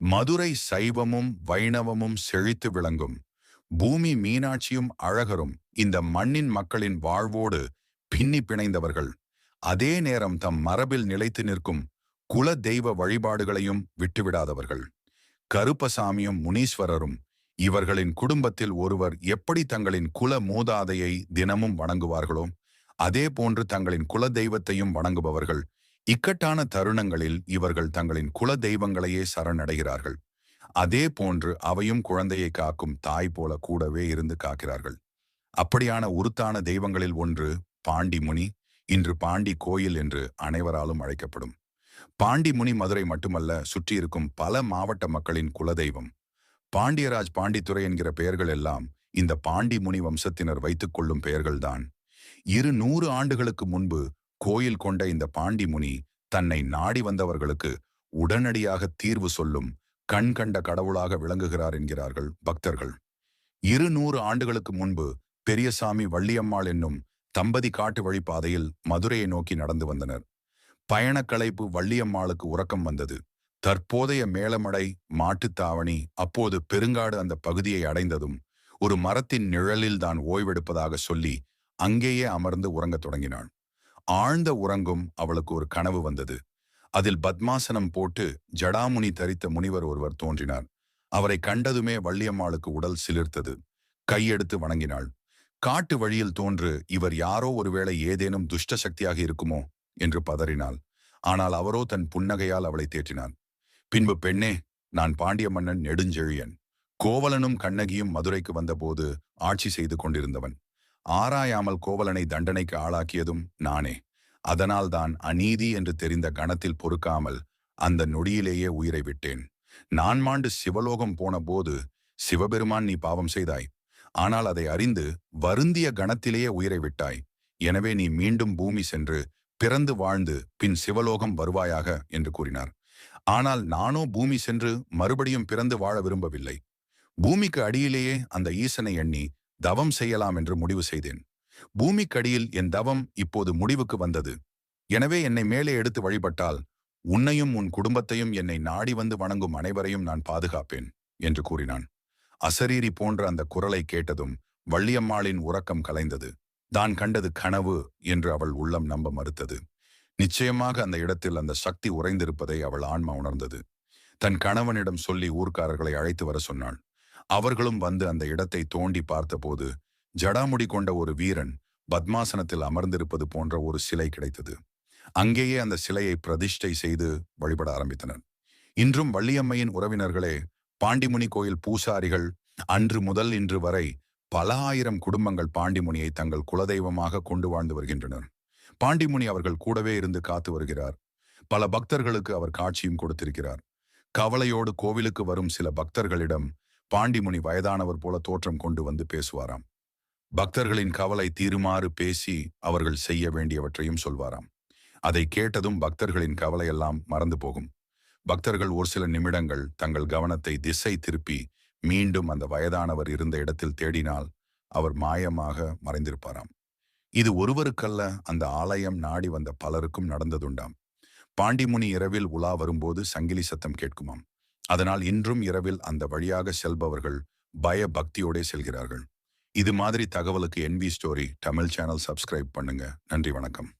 மதுரை சைவமும் வைணவமும் செழித்து விளங்கும். பூமி மீனாட்சியும் அழகரும் இந்த மண்ணின் மக்களின் வாழ்வோடு பின்னி பிணைந்தவர்கள். அதே நேரம் தம் மரபில் நிலைத்து நிற்கும் குல தெய்வ வழிபாடுகளையும் விட்டுவிடாதவர்கள். கருப்பசாமியும் முனீஸ்வரரும் இவர்களின் குடும்பத்தில் ஒருவர் எப்படி தங்களின் குல மூதாதையை தினமும் வணங்குவார்களோ அதே போன்று தங்களின் குல தெய்வத்தையும் வணங்குபவர்கள் இக்கட்டான தருணங்களில் இவர்கள் தங்களின் குல தெய்வங்களையே சரணடைகிறார்கள். அதே போன்று அவையும் குழந்தையை காக்கும் தாய் போல கூடவே இருந்து காக்கிறார்கள். அப்படியான உருத்தான தெய்வங்களில் ஒன்று பாண்டி முனி இன்று பாண்டி கோயில் என்று அனைவராலும் அழைக்கப்படும். பாண்டி முனி மதுரை மட்டுமல்ல சுற்றியிருக்கும் பல மாவட்ட மக்களின் குலதெய்வம். பாண்டியராஜ் பாண்டித்துறை என்கிற பெயர்கள் எல்லாம் இந்த பாண்டி முனி வம்சத்தினர் வைத்துக் கொள்ளும் பெயர்கள்தான். இரு நூறு ஆண்டுகளுக்கு முன்பு கோயில் கொண்ட இந்த பாண்டி முனி தன்னை நாடி வந்தவர்களுக்கு உடனடியாக தீர்வு சொல்லும் கண் கண்ட கடவுளாக விளங்குகிறார் என்கிறார்கள் பக்தர்கள். இருநூறு ஆண்டுகளுக்கு முன்பு பெரியசாமி வள்ளியம்மாள் என்னும் தம்பதி காட்டு வழிப்பாதையில் மதுரையை நோக்கி நடந்து வந்தனர். பயணக்கலைப்பு வள்ளியம்மாளுக்கு உறக்கம் வந்தது. தற்போதைய மேலமடை மாட்டுத்தாவணி அப்போது பெருங்காடு அந்த பகுதியை அடைந்ததும் ஒரு மரத்தின் நிழலில் தான் ஓய்வெடுப்பதாக சொல்லி அங்கேயே அமர்ந்து உறங்கத் தொடங்கினாள். ஆழ்ந்த உறங்கும் அவளுக்கு ஒரு கனவு வந்தது. அதில் பத்மாசனம் போட்டு ஜடாமுனி தரித்த முனிவர் ஒருவர் தோன்றினார். அவரை கண்டதுமே வள்ளியம்மாளுக்கு உடல் சிலிர்த்தது. கையெடுத்து வணங்கினாள். காட்டு வழியில் தோன்று இவர் யாரோ ஒருவேளை ஏதேனும் துஷ்ட சக்தியாக இருக்குமோ என்று பதறினாள். ஆனால் அவரோ தன் புன்னகையால் அவளை தேற்றினான் பின்பு பெண்ணே நான் பாண்டிய மன்னன் நெடுஞ்செழியன். கோவலனும் கண்ணகியும் மதுரைக்கு வந்தபோது ஆட்சி செய்து கொண்டிருந்தவன். ஆராயாமல் கோவலனை தண்டனைக்கு ஆளாக்கியதும் நானே. அதனால்தான் அநீதி என்று தெரிந்த கணத்தில் பொறுக்காமல் அந்த நொடியிலேயே உயிரை விட்டேன். நான் மாண்டு சிவலோகம் போன போது சிவபெருமான் நீ பாவம் செய்தாய். ஆனால் அதை அறிந்து வருந்திய கணத்திலேயே உயிரை விட்டாய். எனவே நீ மீண்டும் பூமி சென்று பிறந்து வாழ்ந்து பின் சிவலோகம் வருவாயாக என்று கூறினார். ஆனால் நானோ பூமி சென்று மறுபடியும் பிறந்து வாழ விரும்பவில்லை. பூமிக்கு அடியிலேயே அந்த ஈசனை எண்ணி தவம் செய்யலாம் என்று முடிவு செய்தேன். பூமிக்கடியில் என் தவம் இப்போது முடிவுக்கு வந்தது. எனவே என்னை மேலே எடுத்து வழிபட்டால் உன்னையும் உன் குடும்பத்தையும் என்னை நாடி வந்து வணங்கும் அனைவரையும் நான் பாதுகாப்பேன் என்று கூறினான். அசரீரி போன்ற அந்த குரலை கேட்டதும் வள்ளியம்மாளின் உறக்கம் கலைந்தது. தான் கண்டது கனவு என்று அவள் உள்ளம் நம்ப மறுத்தது. நிச்சயமாக அந்த இடத்தில் அந்த சக்தி உறைந்திருப்பதை அவள் ஆன்மா உணர்ந்தது. தன் கணவனிடம் சொல்லி ஊர்க்காரர்களை அழைத்து வர சொன்னாள். அவர்களும் வந்து அந்த இடத்தை தோண்டி பார்த்தபோது ஜடாமுடி கொண்ட ஒரு வீரன் பத்மாசனத்தில் அமர்ந்திருப்பது போன்ற ஒரு சிலை கிடைத்தது. அங்கேயே அந்த சிலையை பிரதிஷ்டை செய்து வழிபட ஆரம்பித்தனர். இன்றும் வள்ளியம்மையின் உறவினர்களே பாண்டிமுனி கோயில் பூசாரிகள் அன்று முதல் இன்று வரை பல ஆயிரம் குடும்பங்கள் பாண்டிமுனியை தங்கள் குலதெய்வமாக கொண்டு வாழ்ந்து வருகின்றனர். பாண்டிமுனி அவர்கள் கூடவே இருந்து காத்து வருகிறார். பல பக்தர்களுக்கு அவர் காட்சியும் கொடுத்திருக்கிறார். கவலையோடு கோவிலுக்கு வரும் சில பக்தர்களிடம் பாண்டிமுனி வயதானவர் போல தோற்றம் கொண்டு வந்து பேசுவாராம். பக்தர்களின் கவலை தீருமாறு பேசி அவர்கள் செய்ய வேண்டியவற்றையும் சொல்வாராம். அதை கேட்டதும் பக்தர்களின் கவலையெல்லாம் மறந்து போகும். பக்தர்கள் ஒரு சில நிமிடங்கள் தங்கள் கவனத்தை திசை திருப்பி மீண்டும் அந்த வயதானவர் இருந்த இடத்தில் தேடினால் அவர் மாயமாக மறைந்திருப்பாராம். இது ஒருவருக்கல்ல அந்த ஆலயம் நாடி வந்த பலருக்கும் நடந்ததுண்டாம். பாண்டிமுனி இரவில் உலா வரும்போது சங்கிலி சத்தம் கேட்குமாம். அதனால் இன்றும் இரவில் அந்த வழியாக செல்பவர்கள் பய பக்தியோடே செல்கிறார்கள். இது மாதிரி தகவலுக்கு NV story Tamil channel subscribe பண்ணுங்க. நன்றி வணக்கம்.